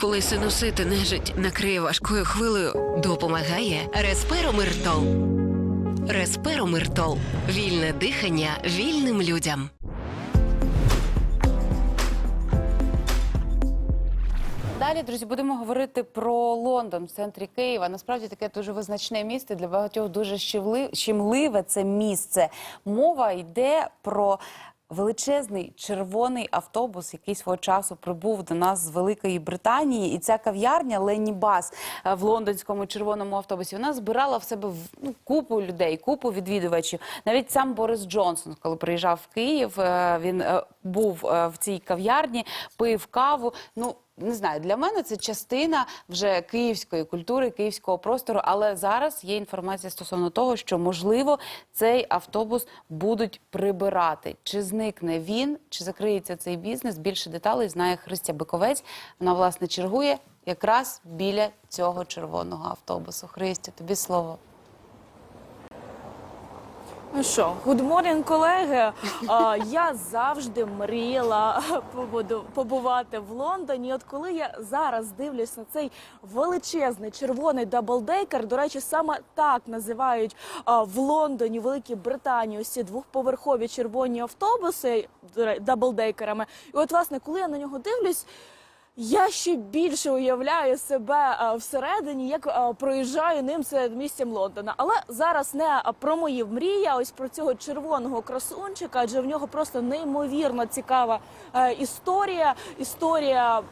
Коли синусити нежить накриє важкою хвилею, Допомагає Респиромиртол. Респиромиртол. Вільне дихання вільним людям. Далі, друзі, будемо говорити про Лондон в центрі Києва. Насправді таке дуже визначне місце для багатьох дуже щемли- щемливе це місце. Мова йде про величезний червоний автобус, який свого часу прибув до нас з Великої Британії. І ця кав'ярня Лені Бас е, в лондонському червоному автобусі. Вона збирала в себе ну, купу людей, купу відвідувачів. Навіть сам Борис Джонсон, коли приїжджав в Київ, е, він е, був в цій кав'ярні, пив каву. Ну не знаю, для мене це частина вже київської культури, київського простору. Але зараз є інформація стосовно того, що можливо цей автобус будуть прибирати. Чи зникне він, чи закриється цей бізнес? Більше деталей знає Христя Биковець. Вона власне чергує якраз біля цього червоного автобусу. Христя, тобі слово. Ну що, гудморін, колеги. Я завжди мріяла побуду- побувати в Лондоні. От коли я зараз дивлюсь на цей величезний червоний даблдейкер, до речі, саме так називають в Лондоні, Великій Британії, ось ці двохповерхові червоні автобуси до. І от, власне, коли я на нього дивлюсь. Я ще більше уявляю себе а, всередині, як а, проїжджаю ним серед місцем Лондона. Але зараз не про мої мрії, а ось про цього червоного красунчика, адже в нього просто неймовірно цікава е, історія. Історія.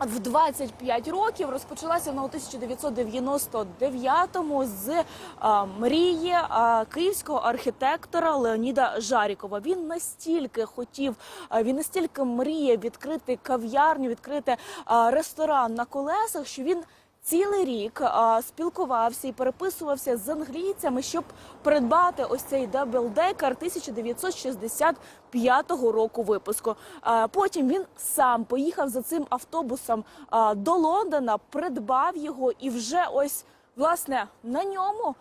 В 25 років розпочалася вона у 1999-му з а, мрії а, київського архітектора Леоніда Жарікова. Він настільки хотів, а, він настільки мріє відкрити кав'ярню, відкрити а, ресторан на колесах, що він цілий рік спілкувався і переписувався з англійцями, щоб придбати ось цей даблдекер 1965 року випуску. Потім він сам поїхав за цим автобусом до Лондона, придбав його і вже ось власне на ньому.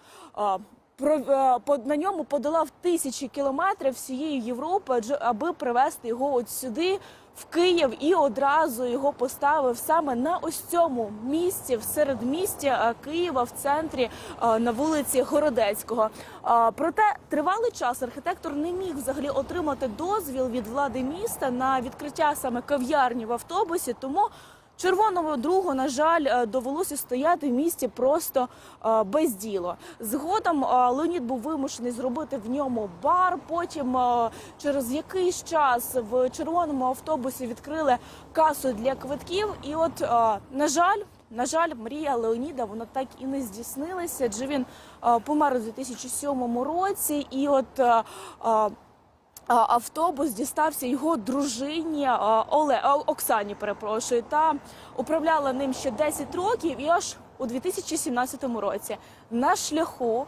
про е, на ньому подолав тисячі кілометрів всієї Європи, аби привезти його от сюди, в Київ, і одразу його поставив саме на ось цьому місці, в середмісті е, Києва, в центрі е, на вулиці Городецького. Е, Проте тривалий час архітектор не міг взагалі отримати дозвіл від влади міста на відкриття саме кав'ярні в автобусі, тому. Червоному другу, на жаль, е, довелося стояти в місті просто е, без діло. Згодом е, Леонід був вимушений зробити в ньому бар. Потім через якийсь час в червоному автобусі відкрили касу для квитків. І от, на жаль. На жаль, мрія Леоніда вона так і не здійснилася, адже він помер у 2007 році, і от автобус дістався його дружині Оле Оксані. Перепрошую, та управляла ним ще 10 років, і аж у 2017 році на шляху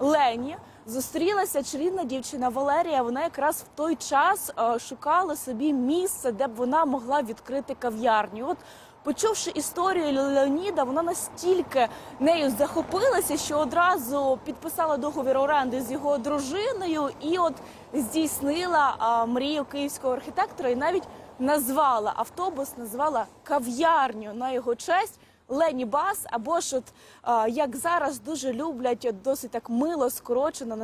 Лені. Зустрілася чарівна дівчина Валерія. Вона якраз в той час шукала собі місце, де б вона могла відкрити кав'ярню. От Почувши історію Леоніда, вона настільки нею захопилася, що одразу підписала договір оренди з його дружиною і от здійснила а, мрію київського архітектора і навіть назвала автобус, назвала кав'ярню на його честь. Лені Бас, або ж от як зараз дуже люблять досить так мило скорочено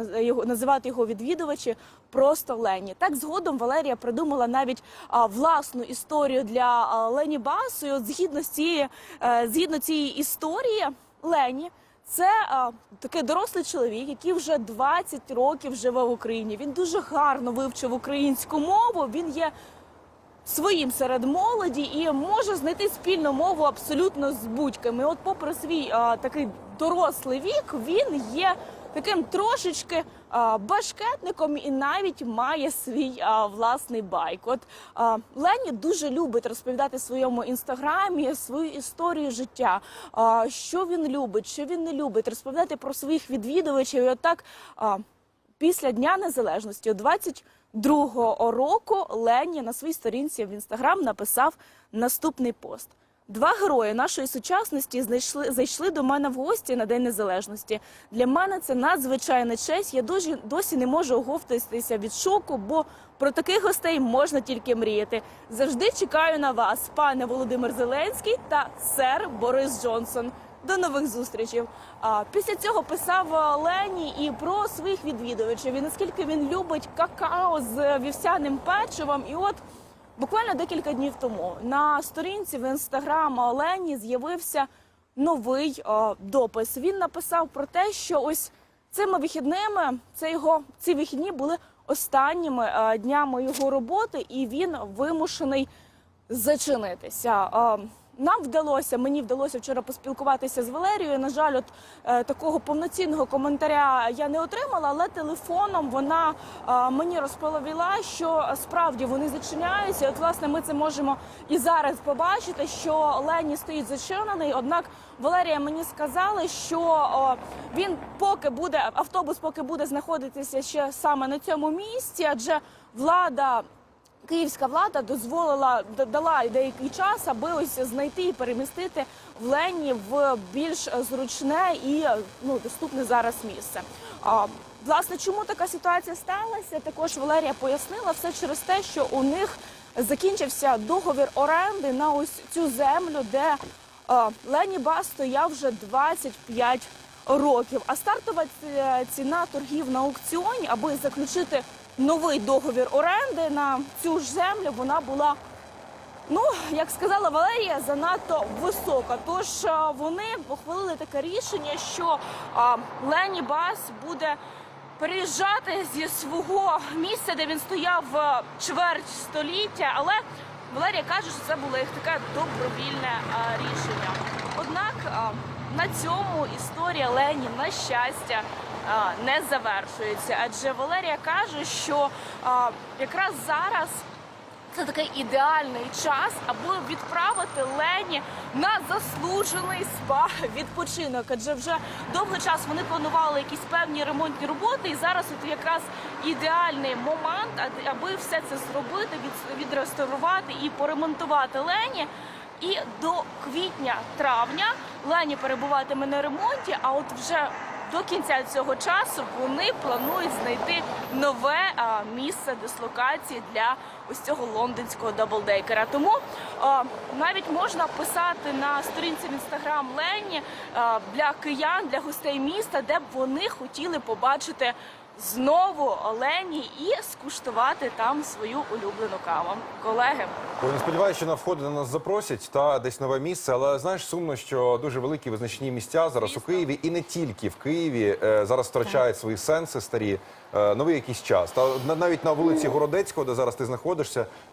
називати його відвідувачі, просто Лені. Так згодом Валерія придумала навіть власну історію для Лені Басу. І от згідно з цієї е, згідно цієї історії, Лені. Це а, такий дорослий чоловік, який вже 20 років живе в Україні. Він дуже гарно вивчив українську мову. Він є своїм серед молоді і може знайти спільну мову абсолютно з будь-ким. І От, попри свій а, такий дорослий вік, він є таким трошечки а, башкетником і навіть має свій а, власний байк. От а, Лені дуже любить розповідати в своєму інстаграмі свою історію життя, а, що він любить, що він не любить, розповідати про своїх відвідувачів. І Отак от а, після Дня Незалежності, о 20 Другого року Лені на своїй сторінці в інстаграм написав наступний пост. Два герої нашої сучасності знайшли зайшли до мене в гості на День Незалежності. Для мене це надзвичайна честь. Я дуже досі не можу оговтатися від шоку, бо про таких гостей можна тільки мріяти. Завжди чекаю на вас, пане Володимир Зеленський та сер Борис Джонсон. До нових зустрічей. Після цього писав Лені і про своїх відвідувачів. І наскільки він любить какао з вівсяним печивом. І от буквально декілька днів тому на сторінці в інстаграм Лені з'явився новий допис. Він написав про те, що ось цими вихідними це його ці вихідні були останніми днями його роботи, і він вимушений зачинитися. Е, Нам вдалося, мені вдалося вчора поспілкуватися з Валерією. На жаль, от е, такого повноцінного коментаря я не отримала, але телефоном вона е, мені розповіла, що е, справді вони зачиняються. От власне ми це можемо і зараз побачити, що Лені стоїть зачинений. Однак Валерія мені сказала, що о, він поки буде автобус, поки буде знаходитися ще саме на цьому місці, адже влада. Київська влада дозволила дала деякий час, аби ось знайти і перемістити в Лені в більш зручне і ну доступне зараз місце. А, власне, чому така ситуація сталася? Також Валерія пояснила все через те, що у них закінчився договір оренди на ось цю землю, де а, Лені Бас стояв вже 25 років. А стартова ціна торгів на аукціоні, аби заключити новий договір оренди на цю ж землю, вона була. Ну, як сказала Валерія, занадто висока. Тож вони ухвалили таке рішення, що а, Лені Бас буде переїжджати зі свого місця, де він стояв чверть століття. Але Валерія каже, що це було їх таке добровільне рішення. Однак на цьому історія Лені, на щастя, не завершується. Адже Валерія каже, що якраз зараз це такий ідеальний час, аби відправити Лені на заслужений спа відпочинок. Адже вже довгий час вони планували якісь певні ремонтні роботи, і зараз от якраз ідеальний момент, аби все це зробити, відреставрувати і поремонтувати Лені. І до квітня-травня Лені перебуватиме на ремонті. А от вже до кінця цього часу вони планують знайти нове місце дислокації для ось цього лондонського даблдейкера. Тому а, навіть можна писати на сторінці в інстаграм Лені а, для киян, для гостей міста, де б вони хотіли побачити. Знову Олені і скуштувати там свою улюблену каву. Колеги, Ой, не сподіваюся, що на входи на нас запросять та десь нове місце. Але знаєш, сумно, що дуже великі визначні місця зараз у Києві, і не тільки в Києві е, зараз втрачають свої сенси старі. е, Новий якийсь час. Та на- навіть на вулиці Городецького, де зараз ти знаходишся,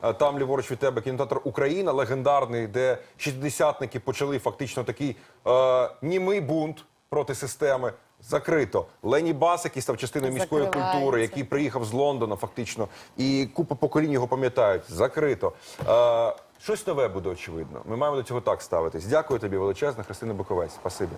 е, там ліворуч від тебе кінотеатр Україна, легендарний, де шістдесятники почали фактично такий е, німий бунт проти системи. Закрито Лені Бас, який став частиною міської культури, який приїхав з Лондона, фактично, і купа поколінь його пам'ятають. Закрито. Е, щось нове буде очевидно. Ми маємо до цього так ставитись. Дякую тобі, величезна Христина Буковець. Спасибі.